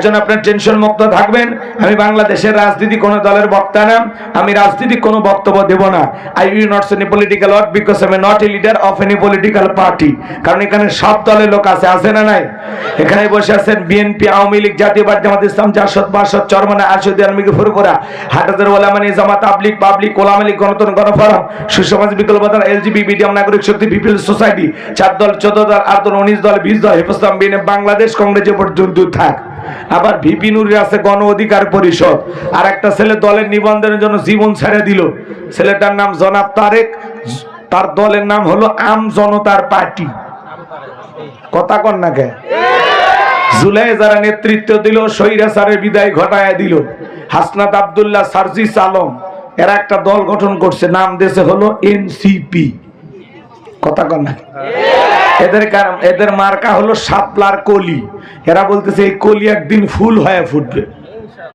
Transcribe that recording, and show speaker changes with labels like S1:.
S1: এর জন্য আপনার টেনশন মুক্ত থাকবেন। আমি বাংলাদেশের রাজনীতি কোনো দলের বক্তা না। আমি রাজনীতিক কোনো বক্তব্য দেব না। I will not any political word because I am not a leader of any political party কারণ এখানে সব দলের লোক আছে আছে না নাই? এখানে বসে আছেন বিএনপি আওয়ামী লীগ, জাতীয় জামাত ইসলাম, জাসদ, বাসদ, চরমানা, আশুদি আলমিকে ফুরপুরা হাটাদের, ওলামানি, জামাত আবলিক পাবলিক ওলামা লীগ, গণতন্ত্র, গণফোরাম সুসমাজ বিকল্প দল এলজিবি, মিডিয়াম, নাগরিক শক্তি পিপল সোসাইটি, চার দল, চোদ্দ দল, আট দল, উনিশ দল, বিশ দল হেফাজতাম বিএনএ বাংলাদেশ, কংগ্রেসের পর্যন্ত থাক। আবার ভিপি আছে গণ অধিকার পরিষদ। আর একটা ছেলে দলের নিবন্ধনের জন্য জীবন ছেড়ে দিল। ছেলেটার নাম জনাব তারেক, তার দলের নাম হলো আম জনতার পার্টি। কথা কন না কে? জুলাই যারা নেতৃত্ব দিল স্বৈরাচারের বিদায় ঘটায় দিল। হাসনাত আব্দুল্লাহ সার্জিস আলম, এরা একটা দল গঠন করছে, নাম দেশে হলো এনসিপি। কথা কন না এদের এদের মার্কা হলো শাপলার কলি। এরা বলতেছে এই কলি একদিন ফুল হয়ে ফুটবে।